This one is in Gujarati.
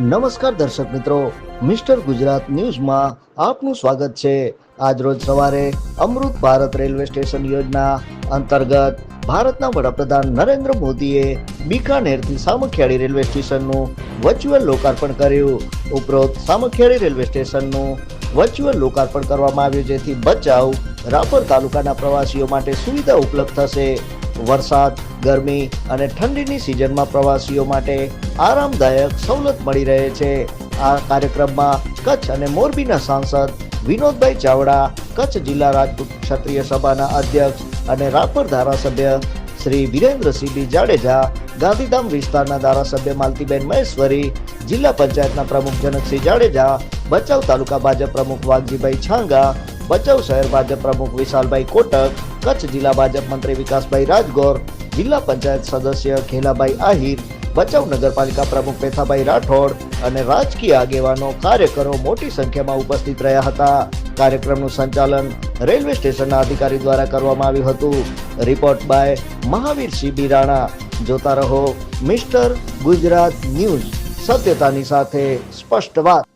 નમસ્કાર દર્શક મિત્રો, મિસ્ટર ગુજરાત ન્યૂઝમાં આપનું સ્વાગત છે. આજરોજ સવારે અમૃત ભારત રેલવે સ્ટેશન યોજના અંતર્ગત ભારતના વડાપ્રધાન નરેન્દ્ર મોદીએ બિકાનેરથી સામખિયાળી રેલવે સ્ટેશનનું વર્ચ્યુઅલ લોકાર્પણ કર્યું. ઉપરોક્ત સામખિયાળી રેલવે સ્ટેશનનું વર્ચ્યુઅલ લોકાર્પણ કરવામાં આવ્યું, જેથી ભચાઉ રાપર તાલુકાના પ્રવાસીઓ માટે સુવિધા ઉપલબ્ધ થશે. વરસાદ, ગરમી અને ઠંડીની સિઝનમાં પ્રવાસીઓ માટે આરામદાયક સવલત મળી રહે છે. આ કાર્યક્રમમાં કચ્છ અને મોરબીના સાંસદ વિનોદભાઈ ચાવડા, કચ્છ જિલ્લા રાજપૂત ક્ષત્રિય સભાના અધ્યક્ષ અને રાપર ધારાસભ્ય શ્રી વિરેન્દ્રસિંહજી જાડેજા, ગાંધીધામ વિસ્તારના ધારાસભ્ય માલતીબેન મહેશ્વરી, જિલ્લા પંચાયતના પ્રમુખ જનકસિંહ જાડેજા, ભચાઉ તાલુકા ભાજપ પ્રમુખ વાઘજીભાઈ છાંગા, ભચાઉ શહેર ભાજપ પ્રમુખ વિશાલભાઈ કોટક કચ્છ જિલ્લા ભાજપ મંત્રી વિકાસભાઈ રાજગોર, જિલ્લા પંચાયત સદસ્ય ખેલાભાઈ આહિર, ભચાઉ નગરપાલિકા પ્રમુખ પેથાભાઈ રાઠોડ અને રાજકીય આગેવાનો, કાર્યકરો મોટી સંખ્યામાં ઉપસ્થિત રહ્યા હતા. કાર્યક્રમનું સંચાલન રેલવે સ્ટેશનના અધિકારી દ્વારા કરવામાં આવ્યું હતું. Report by Mahavir Singh Rana. જોતા રહો મિસ્ટર ગુજરાત ન્યૂઝ, સત્યતાની સાથે સ્પષ્ટ વાત.